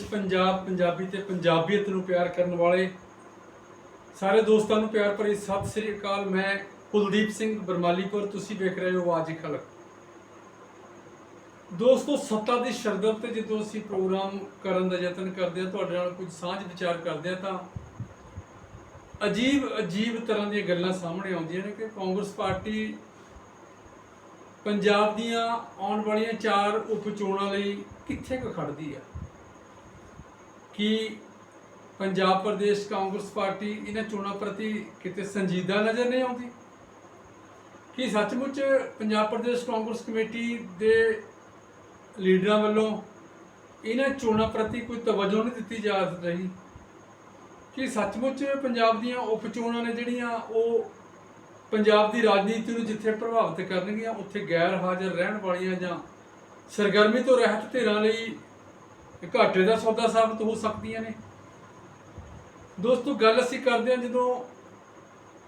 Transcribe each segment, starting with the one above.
ਵਿੱਚ ਪੰਜਾਬ, ਪੰਜਾਬੀ ਤੇ ਪੰਜਾਬੀਅਤ ਨੂੰ ਪਿਆਰ ਕਰਨ ਵਾਲੇ ਸਾਰੇ ਦੋਸਤਾਂ ਨੂੰ ਪਿਆਰ ਭਰੀ ਸਤਿ ਸ੍ਰੀ ਅਕਾਲ। ਮੈਂ ਕੁਲਦੀਪ ਸਿੰਘ ਬਰਮਾਲੀਪੁਰ, ਤੁਸੀਂ ਵੇਖ ਰਹੇ ਹੋ ਆਵਾਜ਼ ਖਲਕ। ਦੋਸਤੋ, ਸੱਤਾ ਦੀ ਸ਼ਰਧਾ ਤੇ ਜਦੋਂ ਅਸੀਂ ਪ੍ਰੋਗਰਾਮ ਕਰਨ ਦਾ ਯਤਨ ਕਰਦੇ ਹਾਂ, ਤੁਹਾਡੇ ਨਾਲ ਕੁਝ ਸਾਂਝ ਵਿਚਾਰ ਕਰਦੇ ਹਾਂ, ਤਾਂ ਅਜੀਬ ਅਜੀਬ ਤਰ੍ਹਾਂ ਦੀਆਂ ਗੱਲਾਂ ਸਾਹਮਣੇ ਆਉਂਦੀਆਂ ਨੇ ਕਿ ਕਾਂਗਰਸ ਪਾਰਟੀ ਪੰਜਾਬ ਦੀਆਂ ਆਉਣ ਵਾਲੀਆਂ ਚਾਰ ਉਪ ਚੋਣਾਂ ਲਈ ਕਿੱਥੇ ਕੁ ਖੜਦੀ ਹੈ ਕਿ ਪੰਜਾਬ ਪ੍ਰਦੇਸ਼ ਕਾਂਗਰਸ ਪਾਰਟੀ ਇਹਨਾਂ ਚੋਣਾਂ ਪ੍ਰਤੀ ਕਿਤੇ ਸੰਜੀਦਾ ਨਜ਼ਰ ਨਹੀਂ ਆਉਂਦੀ? ਕਿ ਸੱਚਮੁੱਚ ਪੰਜਾਬ ਪ੍ਰਦੇਸ਼ ਕਾਂਗਰਸ ਕਮੇਟੀ ਦੇ ਲੀਡਰਾਂ ਵੱਲੋਂ ਇਹਨਾਂ ਚੋਣਾਂ ਪ੍ਰਤੀ ਕੋਈ ਤਵੱਜੋ ਨਹੀਂ ਦਿੱਤੀ ਜਾ ਰਹੀ? ਕਿ ਸੱਚਮੁੱਚ ਪੰਜਾਬ ਦੀਆਂ ਉਪ ਚੋਣਾਂ ਨੇ ਜਿਹੜੀਆਂ ਉਹ ਪੰਜਾਬ ਦੀ ਰਾਜਨੀਤੀ ਨੂੰ ਜਿੱਥੇ ਪ੍ਰਭਾਵਿਤ ਕਰਨਗੀਆਂ, ਉੱਥੇ ਗੈਰ ਹਾਜ਼ਰ ਰਹਿਣ ਵਾਲੀਆਂ ਜਾਂ ਸਰਗਰਮੀ ਤੋਂ ਰਹਿਤ ਧਿਰਾਂ ਲਈ ਘਾਟੇ ਦਾ ਸੌਦਾ ਸਾਬਤ ਹੋ ਸਕਦੀਆਂ ਨੇ। ਦੋਸਤੋ, ਗੱਲ ਅਸੀਂ ਕਰਦੇ ਹਾਂ ਜਦੋਂ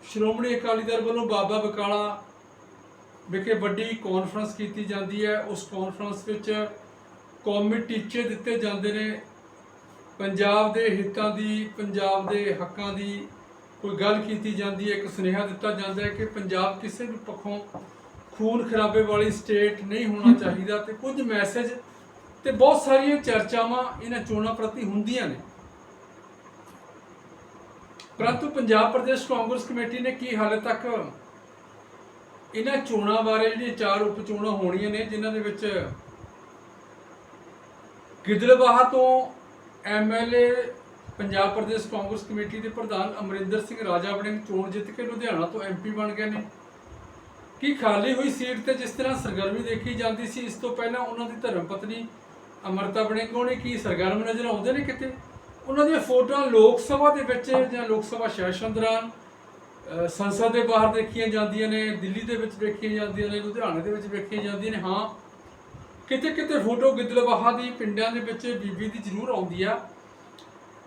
ਸ਼੍ਰੋਮਣੀ ਅਕਾਲੀ ਦਲ ਵੱਲੋਂ ਬਾਬਾ ਬਕਾਲਾ ਵਿਖੇ ਵੱਡੀ ਕਾਨਫਰੰਸ ਕੀਤੀ ਜਾਂਦੀ ਹੈ। ਉਸ ਕਾਨਫਰੰਸ ਵਿੱਚ ਕੌਮੀ ਟੀਚੇ ਦਿੱਤੇ ਜਾਂਦੇ ਨੇ। ਪੰਜਾਬ ਦੇ ਹਿੱਤਾਂ ਦੀ, ਪੰਜਾਬ ਦੇ ਹੱਕਾਂ ਦੀ ਕੋਈ ਗੱਲ ਕੀਤੀ ਜਾਂਦੀ ਹੈ, ਇੱਕ ਸੁਨੇਹਾ ਦਿੱਤਾ ਜਾਂਦਾ ਹੈ ਕਿ ਪੰਜਾਬ ਕਿਸੇ ਵੀ ਪੱਖੋਂ ਖੂਨ ਖਰਾਬੇ ਵਾਲੀ ਸਟੇਟ ਨਹੀਂ ਹੋਣਾ ਚਾਹੀਦਾ ਤੇ ਕੁਝ ਮੈਸੇਜ ਤੇ ਬਹੁਤ ਸਾਰੀਆਂ ਚਰਚਾਵਾਂ ਇਹਨਾਂ ਚੋਣਾਂ ਪ੍ਰਤੀ ਹੁੰਦੀਆਂ ਨੇ। ਪਰੰਤੂ ਪੰਜਾਬ ਪ੍ਰਦੇਸ਼ ਕਾਂਗਰਸ ਕਮੇਟੀ ਨੇ ਕੀ ਹਾਲੇ ਤੱਕ ਇਹਨਾਂ ਚੋਣਾਂ ਬਾਰੇ ਜਿਹੜੀਆਂ ਚਾਰ ਉਪ ਚੋਣਾਂ ਹੋਣੀਆਂ ਨੇ, ਜਿਨ੍ਹਾਂ ਦੇ ਵਿੱਚ ਗਿੱਦੜਬਾਹਾ ਤੋਂ ਐਮਐਲਏ ਪੰਜਾਬ ਪ੍ਰਦੇਸ਼ ਕਾਂਗਰਸ ਕਮੇਟੀ ਦੇ ਪ੍ਰਧਾਨ ਅਮਰਿੰਦਰ ਸਿੰਘ ਰਾਜਾ ਵੜਿੰਗ ਚੋਣ ਜਿੱਤ ਕੇ ਲੁਧਿਆਣਾ ਤੋਂ ਐਮਪੀ ਬਣ ਗਏ ਨੇ। ਕੀ ਖਾਲੀ ਹੋਈ ਸੀਟ ਤੇ ਜਿਸ ਤਰ੍ਹਾਂ ਸਰਗਰਮੀ ਦੇਖੀ ਜਾਂਦੀ ਸੀ, ਇਸ ਤੋਂ ਪਹਿਲਾਂ ਉਹਨਾਂ ਦੀ ਧਰਮ ਪਤਨੀ ਅਮਰਤਾ ਵੜਿੰਗ ਹੋਣੀ ਕੀ ਸਰਗਰਮ ਨਜ਼ਰ ਆਉਂਦੇ ਨੇ ਕਿਤੇ? ਉਹਨਾਂ ਦੀਆਂ ਫੋਟੋਆਂ ਲੋਕ ਸਭਾ ਦੇ ਵਿੱਚ ਜਾਂ ਲੋਕ ਸਭਾ ਸੈਸ਼ਨ ਦੌਰਾਨ ਸੰਸਦ ਦੇ ਬਾਹਰ ਦੇਖੀਆਂ ਜਾਂਦੀਆਂ ਨੇ, ਦਿੱਲੀ ਦੇ ਵਿੱਚ ਦੇਖੀਆਂ ਜਾਂਦੀਆਂ ਨੇ, ਲੁਧਿਆਣੇ ਦੇ ਵਿੱਚ ਦੇਖੀਆਂ ਜਾਂਦੀਆਂ ਨੇ। ਹਾਂ ਕਿਤੇ ਕਿਤੇ ਫੋਟੋ ਗਿੱਦੜਬਾਹਾ ਦੀ ਪਿੰਡਾਂ ਦੇ ਵਿੱਚ ਬੀਬੀ ਦੀ ਜ਼ਰੂਰ ਆਉਂਦੀ ਆ।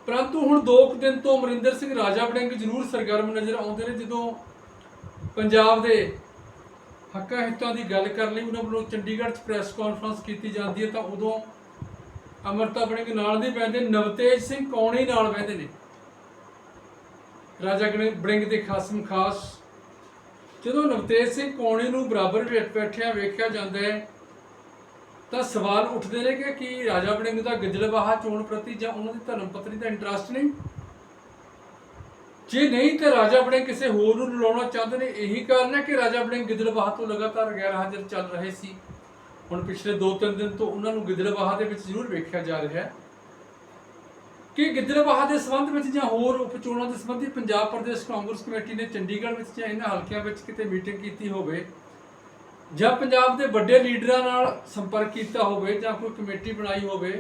ਪਰੰਤੂ ਹੁਣ 2 ਦਿਨ ਤੋਂ ਅਮਰਿੰਦਰ ਸਿੰਘ ਰਾਜਾ ਵੜਿੰਗ ਜ਼ਰੂਰ ਸਰਗਰਮ ਨਜ਼ਰ ਆਉਂਦੇ ਨੇ। ਜਦੋਂ ਪੰਜਾਬ ਦੇ ਹੱਕਾਂ ਹਿੱਤਾਂ ਦੀ ਗੱਲ ਕਰਨ ਲਈ ਉਹਨਾਂ ਵੱਲੋਂ ਚੰਡੀਗੜ੍ਹ 'ਚ ਪ੍ਰੈਸ ਕਾਨਫਰੰਸ ਕੀਤੀ ਜਾਂਦੀ ਹੈ ਤਾਂ ਉਦੋਂ ਅਮਰਤਾ ਵੜਿੰਗ ਨਾਲ ਨਹੀਂ ਬੈਠਦੇ ਨਵਤੇਜ ਸਿੰਘ ਕੌਣੀ ਨਾਲ ਬਹਿੰਦੇ ਨੇ? ਰਾਜਾ ਗਣੇ ਬੜਿੰਗ ਦੇ ਖਾਸਮ ਖਾਸ। ਜਦੋਂ ਨਵਤੇਜ ਸਿੰਘ ਕੌਣੀ ਨੂੰ ਬਰਾਬਰ ਵਿੱਚ ਬੈਠਿਆ ਵੇਖਿਆ ਜਾਂਦਾ ਹੈ, ਤਾਂ ਸਵਾਲ ਉੱਠਦੇ ਨੇ ਕਿ ਕੀ ਰਾਜਾ ਬੜਿੰਗ ਦਾ ਗਿੱਦੜਬਾਹਾ ਚੋਣ ਪ੍ਰਤੀ ਜਾਂ ਉਹਨਾਂ ਦੀ ਧਰਮ ਪਤਨੀ ਦਾ ਇੰਟਰਸਟ ਨਹੀਂ? ਜੇ ਨਹੀਂ, ਤਾਂ ਰਾਜਾ ਬੜਿੰਗ ਕਿਸੇ ਹੋਰ ਨੂੰ ਲਾਉਣਾ ਚਾਹੁੰਦੇ ਨੇ। ਇਹੀ ਕਾਰਨ ਹੈ ਕਿ ਰਾਜਾ ਬੜਿੰਗ ਗਿੱਦੜਬਾਹਾ ਤੋਂ ਲਗਾਤਾਰ ਗੈਰ ਹਾਜ਼ਰ ਚੱਲ ਰਹੇ ਸੀ। ਹੁਣ ਪਿਛਲੇ 2-3 ਦਿਨ ਤੋਂ ਉਹਨਾਂ ਨੂੰ ਗਿੱਦੜਬਾਹਾ ਦੇ ਵਿੱਚ ਜ਼ਰੂਰ ਵੇਖਿਆ ਜਾ ਰਿਹਾ ਹੈ ਕਿ ਗਿੱਦੜਬਾਹਾ ਦੇ ਸੰਬੰਧ ਵਿੱਚ ਜਾਂ ਹੋਰ ਉਪ ਚੋਣਾਂ ਦੇ ਸੰਬੰਧੀ ਪੰਜਾਬ ਪ੍ਰਦੇਸ਼ ਕਾਂਗਰਸ ਕਮੇਟੀ ਨੇ ਚੰਡੀਗੜ੍ਹ ਵਿੱਚ ਜਾਂ ਇਹਨਾਂ ਹਲਕਿਆਂ ਵਿੱਚ ਕਿਤੇ ਮੀਟਿੰਗ ਕੀਤੀ ਹੋਵੇ ਜਾਂ ਪੰਜਾਬ ਦੇ ਵੱਡੇ ਲੀਡਰਾਂ ਨਾਲ ਸੰਪਰਕ ਕੀਤਾ ਹੋਵੇ ਜਾਂ ਕੋਈ ਕਮੇਟੀ ਬਣਾਈ ਹੋਵੇ,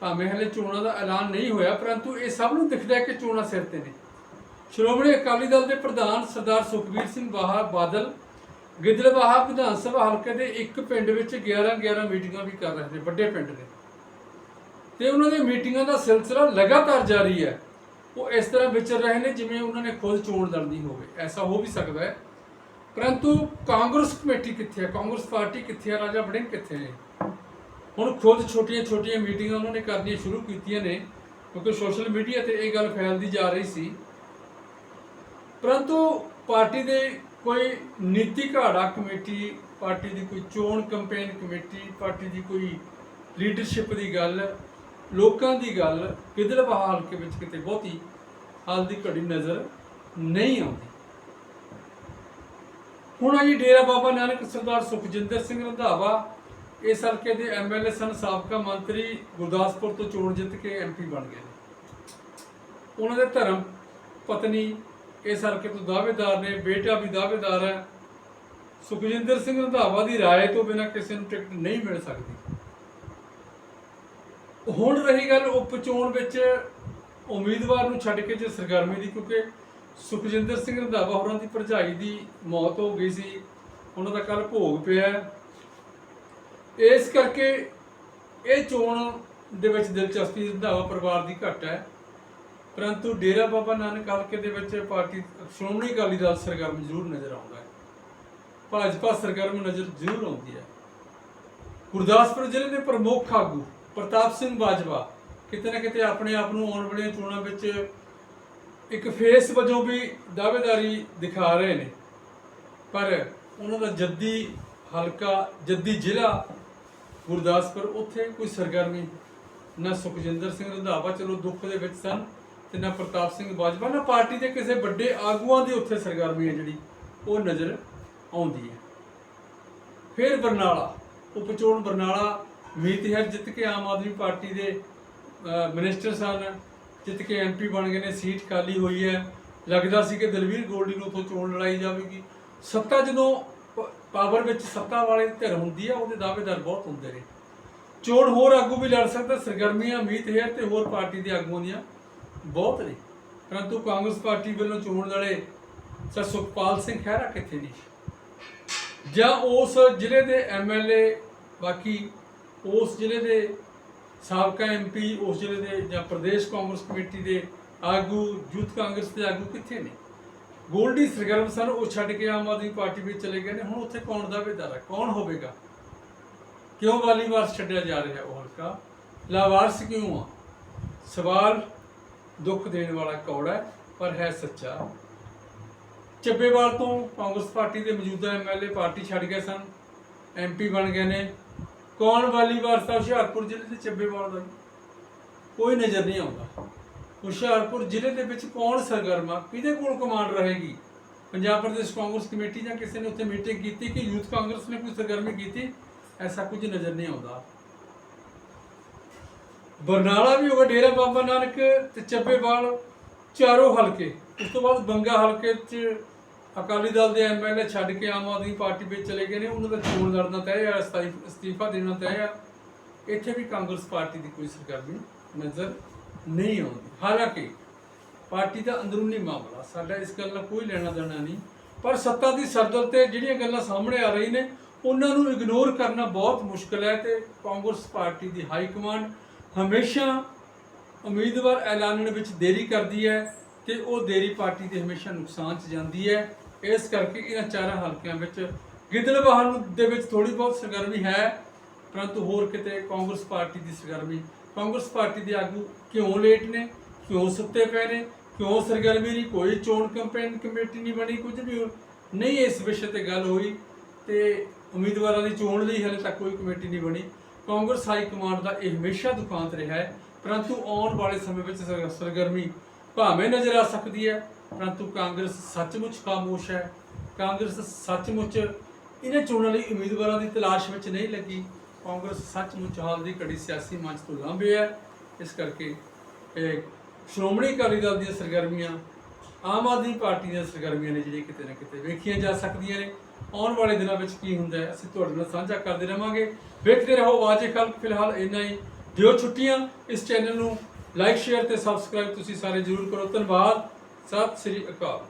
ਭਾਵੇਂ ਹਲੇ ਚੋਣਾਂ ਦਾ ਐਲਾਨ ਨਹੀਂ ਹੋਇਆ, ਪਰੰਤੂ ਇਹ ਸਭ ਨੂੰ ਦਿਖਦਾ ਹੈ ਕਿ ਚੋਣਾਂ ਸਿਰ ਤੇ ਨੇ। ਸ਼੍ਰੋਮਣੀ ਅਕਾਲੀ ਦਲ ਦੇ ਪ੍ਰਧਾਨ ਸਰਦਾਰ ਸੁਖਬੀਰ ਸਿੰਘ ਬਾਹਾ ਬਾਦਲ ਗਿੱਦੜਬਾਹਾ ਵਿਧਾਨ ਸਭਾ ਹਲਕੇ ਦੇ ਇੱਕ ਪਿੰਡ ਵਿੱਚ 11 11 ਮੀਟਿੰਗਾਂ ਵੀ ਕਰ ਰਹੇ ਨੇ, ਵੱਡੇ ਪਿੰਡ ਦੇ ਤੇ ਉਹਨਾਂ ਦੀਆਂ ਮੀਟਿੰਗਾਂ ਦਾ ਸਿਲਸਿਲਾ ਲਗਾਤਾਰ ਜਾਰੀ ਹੈ। ਉਹ ਇਸ ਤਰ੍ਹਾਂ ਵਿਚਰ ਰਹੇ ਨੇ ਜਿਵੇਂ ਉਹਨਾਂ ਨੇ ਖੁਦ ਚੋਣ ਲੜਨੀ ਹੋਵੇ। ਐਸਾ ਹੋ ਵੀ ਸਕਦਾ ਹੈ। ਪਰੰਤੂ ਕਾਂਗਰਸ ਕਮੇਟੀ ਕਿੱਥੇ ਹੈ? ਕਾਂਗਰਸ ਪਾਰਟੀ ਕਿੱਥੇ ਹੈ? ਰਾਜਾ ਵੜਿੰਗ ਕਿੱਥੇ ਨੇ? ਹੁਣ ਖੁਦ ਛੋਟੀਆਂ ਛੋਟੀਆਂ ਮੀਟਿੰਗਾਂ ਉਹਨਾਂ ਨੇ ਕਰਨੀਆਂ ਸ਼ੁਰੂ ਕੀਤੀਆਂ ਨੇ, ਕਿਉਂਕਿ ਸੋਸ਼ਲ ਮੀਡੀਆ ਤੇ ਇਹ ਗੱਲ ਫੈਲਦੀ ਜਾ ਰਹੀ ਸੀ। ਪਰੰਤੂ ਪਾਰਟੀ ਦੇ ਕੋਈ ਨੀਤੀ ਘਾੜਾ ਕਮੇਟੀ, ਪਾਰਟੀ ਦੀ ਕੋਈ ਚੋਣ ਕੈਂਪੇਨ ਕਮੇਟੀ, ਪਾਰਟੀ ਦੀ ਕੋਈ ਲੀਡਰਸ਼ਿਪ ਦੀ ਗੱਲ, ਲੋਕਾਂ ਦੀ ਗੱਲ ਗਿੱਦੜਬਾਹਾ ਹਲਕੇ ਵਿੱਚ ਕਿਤੇ ਬਹੁਤੀ ਹਾਲ ਦੀ ਘੜੀ ਨਜ਼ਰ ਨਹੀਂ ਆਉਂਦੀ। ਹੁਣ ਆ ਜੀ ਡੇਰਾ ਬਾਬਾ ਨਾਨਕ ਸਰਦਾਰ ਸੁਖਜਿੰਦਰ ਸਿੰਘ ਰੰਧਾਵਾ ਇਸ ਹਲਕੇ ਦੇ ਐਮਐਲਏ ਸਨ, ਸਾਬਕਾ ਮੰਤਰੀ, ਗੁਰਦਾਸਪੁਰ ਤੋਂ ਚੋਣ ਜਿੱਤ ਕੇ ਐਮਪੀ ਬਣ ਗਏ ਨੇ। ਉਹਨਾਂ ਦੇ ਧਰਮ, ਪਤਨੀ ਇਸ ਹਲਕੇ ਤੋਂ ਦਾਅਵੇਦਾਰ ਨੇ ਬੇਟਾ ਵੀ ਦਾਅਵੇਦਾਰ ਹੈ ਸੁਖਜਿੰਦਰ ਸਿੰਘ ਰੰਧਾਵਾ ਦੀ رائے ਤੋਂ ਬਿਨਾਂ ਕਿਸੇ ਨੂੰ ਟਿਕਟ ਨਹੀਂ ਮਿਲ ਸਕਦੀ ਹੁਣ ਰਹੀ ਗੱਲ ਉਪ ਚੋਣ ਵਿੱਚ ਉਮੀਦਵਾਰ ਨੂੰ ਛੱਡ ਕੇ ਜੇ ਸਰਗਰਮੀ ਦੀ ਕਿਉਂਕਿ ਸੁਖਜਿੰਦਰ ਸਿੰਘ ਰੰਧਾਵਾ ਹੋਰਾਂ ਦੀ ਭਰਜਾਈ ਦੀ ਮੌਤ ਹੋ ਗਈ ਸੀ ਉਹਨਾਂ ਦਾ ਕੱਲ ਭੋਗ ਪਿਆ ਹੈ। ਇਸ ਕਰਕੇ ਇਹ ਚੋਣ ਦੇ ਵਿੱਚ ਦਿਲਚਸਪੀ ਰੰਧਾਵਾ ਪਰਿਵਾਰ ਦੀ ਘੱਟ ਹੈ ਪਰੰਤੂ ਡੇਰਾ ਬਾਬਾ ਨਾਨਕ ਹਲਕੇ ਦੇ ਵਿੱਚ ਪਾਰਟੀ ਸ਼੍ਰੋਮਣੀ ਅਕਾਲੀ ਦਲ ਸਰਗਰਮ ਜ਼ਰੂਰ ਨਜ਼ਰ ਆਉਂਦਾ ਹੈ। ਭਾਜਪਾ ਸਰਗਰਮ ਨਜ਼ਰ ਜ਼ਰੂਰ ਆਉਂਦੀ ਹੈ। ਗੁਰਦਾਸਪੁਰ ਜ਼ਿਲ੍ਹੇ ਦੇ ਪ੍ਰਮੁੱਖ ਆਗੂ ਪ੍ਰਤਾਪ ਸਿੰਘ ਬਾਜਵਾ ਕਿਤੇ ਨਾ ਕਿਤੇ ਆਪਣੇ ਆਪ ਨੂੰ ਆਉਣ ਵਾਲੀਆਂ ਚੋਣਾਂ ਵਿੱਚ ਇੱਕ ਫੇਸ ਵਜੋਂ ਵੀ ਦਾਅਵੇਦਾਰੀ ਦਿਖਾ ਰਹੇ ਨੇ। ਪਰ ਉਹਨਾਂ ਦਾ ਜੱਦੀ ਹਲਕਾ, ਜੱਦੀ ਜ਼ਿਲ੍ਹਾ ਗੁਰਦਾਸਪੁਰ, ਉੱਥੇ ਕੋਈ ਸਰਗਰਮੀ ਨਾ ਸੁਖਜਿੰਦਰ ਸਿੰਘ ਰੰਧਾਵਾ, ਚਲੋ ਦੁੱਖ ਦੇ ਵਿੱਚ ਸਨ। ਤੇ ਨਾ ਪ੍ਰਤਾਪ ਸਿੰਘ ਬਾਜਵਾ ਨਾ ਪਾਰਟੀ ਦੇ ਕਿਸੇ ਵੱਡੇ ਆਗੂਆਂ ਦੀ ਉੱਥੇ ਸਰਗਰਮੀ ਹੈ ਜਿਹੜੀ ਉਹ ਨਜ਼ਰ ਆਉਂਦੀ ਹੈ। ਫਿਰ ਬਰਨਾਲਾ ਉਪਚੋਣ ਬਰਨਾਲਾ ਮੀਤ ਹੈ ਜਿੱਤ ਕੇ ਆਮ ਆਦਮੀ ਪਾਰਟੀ ਦੇ ਅਹ, ਮਿਨਿਸਟਰ ਸਨ ਜਿੱਤ ਕੇ ਐਮਪੀ ਬਣ ਗਏ ਨੇ ਸੀਟ ਖਾਲੀ ਹੋਈ ਹੈ। ਲੱਗਦਾ ਸੀ ਕਿ ਦਲਵੀਰ ਗੋਲਡੀ ਨੂੰ ਉੱਥੋਂ ਚੋਣ ਲੜਾਈ ਜਾਵੇਗੀ। ਸੱਤਾ ਜਦੋਂ ਪ- ਪਾਵਰ ਵਿੱਚ ਸੱਤਾ ਵਾਲੇ ਧਿਰ ਹੁੰਦੀ ਆ ਉਹਦੇ ਦਾਅਵੇਦਾਰ ਬਹੁਤ ਹੁੰਦੇ ਨੇ। ਚੋਣ ਹੋਰ ਆਗੂ ਵੀ ਲੜ ਸਕਦਾ ਸਰਗਰਮੀਆਂ ਮੀਤ ਹੈ ਤੇ ਹੋਰ ਪਾਰਟੀ ਦੇ ਆਗੂਆਂ ਦੀਆਂ ਬਹੁਤ ਨੇ। ਪਰੰਤੂ ਕਾਂਗਰਸ ਪਾਰਟੀ ਵੱਲੋਂ ਚੋਣ ਲੜੇ ਸਰ ਸੁਖਪਾਲ ਸਿੰਘ ਖਹਿਰਾ ਕਿੱਥੇ ਨੇ? ਜਾਂ ਉਸ ਜ਼ਿਲ੍ਹੇ ਦੇ ਐਮਐਲਏ ਬਾਕੀ ਉਸ ਜ਼ਿਲ੍ਹੇ ਦੇ ਸਾਬਕਾ ਐਮਪੀ ਉਸ ਜ਼ਿਲ੍ਹੇ ਦੇ ਜਾਂ ਪ੍ਰਦੇਸ਼ ਕਾਂਗਰਸ ਕਮੇਟੀ ਦੇ ਆਗੂ, ਯੂਥ ਕਾਂਗਰਸ ਦੇ ਆਗੂ ਕਿੱਥੇ ਨੇ? ਗੋਲਡੀ ਸਰਗਰਮ ਸਨ, ਉਹ ਛੱਡ ਕੇ ਆਮ ਆਦਮੀ ਪਾਰਟੀ ਵਿੱਚ ਚਲੇ ਗਏ ਨੇ। ਹੁਣ ਉੱਥੇ ਕੌਣ ਦਾਅਵੇਦਾਰ ਹੈ ਕੌਣ ਹੋਵੇਗਾ? ਕਿਉਂ ਵਾਲੀ ਵਾਰਸ ਛੱਡਿਆ ਜਾ ਰਿਹਾ ਉਹ ਹਲਕਾ? ਲਾਵਾਰਸ ਕਿਉਂ ਆ? ਸਵਾਲ ਦੁੱਖ ਦੇਣ ਵਾਲਾ ਕੌੜਾ ਹੈ, ਪਰ ਹੈ ਸੱਚਾ। ਚੱਬੇਵਾਲ ਤੋਂ ਕਾਂਗਰਸ ਪਾਰਟੀ ਦੇ ਮੌਜੂਦਾ ਐਮਐਲਏ ਪਾਰਟੀ ਛੱਡ ਗਏ ਸਨ। ਐਮਪੀ ਬਣ ਗਏ ਨੇ। ਕੌਣ ਵਾਲੀ ਵਾਰ ਸਾਹਿਬ ਹੁਸ਼ਿਆਰਪੁਰ ਜ਼ਿਲ੍ਹੇ ਦੇ ਚੱਬੇਵਾਲ ਦਾ? ਕੋਈ ਨਜ਼ਰ ਨਹੀਂ ਆਉਂਦਾ। ਹੁਸ਼ਿਆਰਪੁਰ ਜ਼ਿਲ੍ਹੇ ਦੇ ਵਿੱਚ ਕੌਣ ਸਰਗਰਮਾ? ਕਿਹਦੇ ਕੋਲ ਕਮਾਂਡ ਰਹੇਗੀ? ਪੰਜਾਬ ਪ੍ਰਦੇਸ਼ ਕਾਂਗਰਸ ਕਮੇਟੀ ਜਾਂ ਕਿਸੇ ਨੇ ਉੱਥੇ ਮੀਟਿੰਗ ਕੀਤੀ ਕਿ ਯੂਥ ਕਾਂਗਰਸ ਨੇ ਕੋਈ ਸਰਗਰਮੀ ਕੀਤੀ? ਐਸਾ ਕੁਝ ਨਜ਼ਰ ਨਹੀਂ ਆਉਂਦਾ। ਬਰਨਾਲਾ ਵੀ ਹੋਗਾ ਡੇਰਾ ਬਾਬਾ ਨਾਨਕ ਤੇ ਚੱਬੇਵਾਲ ਚਾਰੋਂ ਹਲਕੇ। ਉਸ ਤੋਂ ਬਾਅਦ ਬੰਗਾ ਹਲਕੇ 'ਚ ਅਕਾਲੀ ਦਲ ਦੇ ਐਮਐਲਏ ਛੱਡ ਕੇ ਆਮ ਆਦਮੀ ਪਾਰਟੀ ਵਿੱਚ ਚਲੇ ਗਏ ਨੇ, ਉਹਨਾਂ ਦਾ ਚੋਣ ਲੜਨਾ ਤੈਅ ਹੈ ਅਸਤੀਫਾ ਦੇਣਾ ਤੈਅ ਹੈ ਇੱਥੇ ਵੀ ਕਾਂਗਰਸ ਪਾਰਟੀ ਦੀ ਕੋਈ ਸਰਗਰਮੀ ਨਜ਼ਰ ਨਹੀਂ ਆਉਂਦੀ। ਹਾਲਾਂਕਿ ਪਾਰਟੀ ਦਾ ਅੰਦਰੂਨੀ ਮਾਮਲਾ, ਸਾਡਾ ਇਸ ਗੱਲ ਨਾਲ ਕੋਈ ਲੈਣਾ ਦੇਣਾ ਨਹੀਂ, ਪਰ ਸੱਤਾ ਦੀ ਸਰਦਲ ਤੇ ਜਿਹੜੀਆਂ ਗੱਲਾਂ ਸਾਹਮਣੇ ਆ ਰਹੀ ਨੇ, ਉਹਨਾਂ ਨੂੰ ਇਗਨੋਰ ਕਰਨਾ ਬਹੁਤ ਮੁਸ਼ਕਲ ਹੈ ਤੇ ਕਾਂਗਰਸ ਪਾਰਟੀ ਦੀ ਹਾਈ ਕਮਾਂਡ ਹਮੇਸ਼ਾ ਉਮੀਦਵਾਰ ਐਲਾਨਣ ਵਿੱਚ ਦੇਰੀ ਕਰਦੀ ਹੈ ਤੇ ਉਹ ਦੇਰੀ ਪਾਰਟੀ ਦੇ ਹਮੇਸ਼ਾ ਨੁਕਸਾਨ 'ਚ ਜਾਂਦੀ ਹੈ। ਇਸ ਕਰਕੇ ਇਹਨਾਂ ਚਾਰਾਂ ਹਲਕਿਆਂ ਵਿੱਚ ਗਿੱਦੜਬਾਹਾ ਨੂੰ ਦੇ ਵਿੱਚ ਥੋੜੀ ਬਹੁਤ ਸਰਗਰਮੀ ਹੈ, ਪਰੰਤੂ ਹੋਰ ਕਿਤੇ ਕਾਂਗਰਸ ਪਾਰਟੀ ਦੀ ਸਰਗਰਮੀ। ਕਾਂਗਰਸ ਪਾਰਟੀ ਦੇ ਆਗੂ ਕਿਉਂ ਲੇਟ ਨੇ? ਕਿਉਂ ਸੁੱਤੇ ਪਏ ਨੇ? ਕਿਉਂ ਸਰਗਰਮੀ ਨਹੀਂ ਕੋਈ ਚੋਣ ਕੰਪੇਨ ਕਮੇਟੀ ਨਹੀਂ ਬਣੀ? ਕੁਝ ਵੀ ਨਹੀਂ, ਇਸ ਵਿਸ਼ੇ ਤੇ ਗੱਲ ਹੋਈ ਤੇ ਉਮੀਦਵਾਰਾਂ ਦੀ ਚੋਣ ਲਈ ਹਲੇ ਤੱਕ ਕੋਈ ਕਮੇਟੀ ਨਹੀਂ ਬਣੀ। ਕਾਂਗਰਸ ਹਾਈ ਕਮਾਂਡ ਦਾ ਇਹ ਹਮੇਸ਼ਾ ਦੁਖਾਂਤ ਰਿਹਾ ਹੈ, ਪਰੰਤੂ ਆਉਣ ਵਾਲੇ ਸਮੇਂ ਵਿੱਚ ਸਰ- ਸਰਗਰਮੀ ਭਾਵੇਂ ਨਜ਼ਰ ਆ ਸਕਦੀ ਹੈ, ਪਰੰਤੂ ਕਾਂਗਰਸ ਸੱਚਮੁੱਚ ਖਾਮੋਸ਼ ਹੈ। ਕਾਂਗਰਸ ਸੱਚਮੁੱਚ ਇਹਨਾਂ ਚੋਣਾਂ ਲਈ ਉਮੀਦਵਾਰਾਂ ਦੀ ਤਲਾਸ਼ ਵਿੱਚ ਨਹੀਂ ਲੱਗੀ। ਕਾਂਗਰਸ ਸੱਚਮੁੱਚ ਹਾਲ ਦੀ ਘੜੀ ਸਿਆਸੀ ਮੰਚ ਤੋਂ ਲਾਂਭੇ ਹੈ। ਇਸ ਕਰਕੇ ਸ਼੍ਰੋਮਣੀ ਅਕਾਲੀ ਦਲ ਦੀਆਂ ਸਰਗਰਮੀਆਂ ਆਮ ਆਦਮੀ ਪਾਰਟੀ ਦੀਆਂ ਸਰਗਰਮੀਆਂ ਨੇ ਜਿਹੜੀਆਂ ਕਿਤੇ ਨਾ ਕਿਤੇ ਵੇਖੀਆਂ ਜਾ ਸਕਦੀਆਂ ਨੇ। ਆਉਣ ਵਾਲੇ ਦਿਨਾਂ ਵਿੱਚ ਕੀ ਹੁੰਦਾ ਹੈ, ਅਸੀਂ ਤੁਹਾਡੇ ਨਾਲ ਸਾਂਝਾ ਕਰਦੇ ਰਵਾਂਗੇ। ਵੇਖਦੇ ਰਹੋ ਆਵਾਜ਼ ਖਲਕ ਫਿਲਹਾਲ ਇੰਨਾ ਹੀ। ਦਿਓ ਛੁੱਟੀਆਂ, ਇਸ ਚੈਨਲ ਨੂੰ ਲਾਈਕ ਸ਼ੇਅਰ ਤੇ ਸਬਸਕ੍ਰਾਈਬ ਤੁਸੀਂ ਸਾਰੇ ਜ਼ਰੂਰ ਕਰੋ। ਧੰਨਵਾਦ, ਸਤਿ ਸ੍ਰੀ ਅਕਾਲ।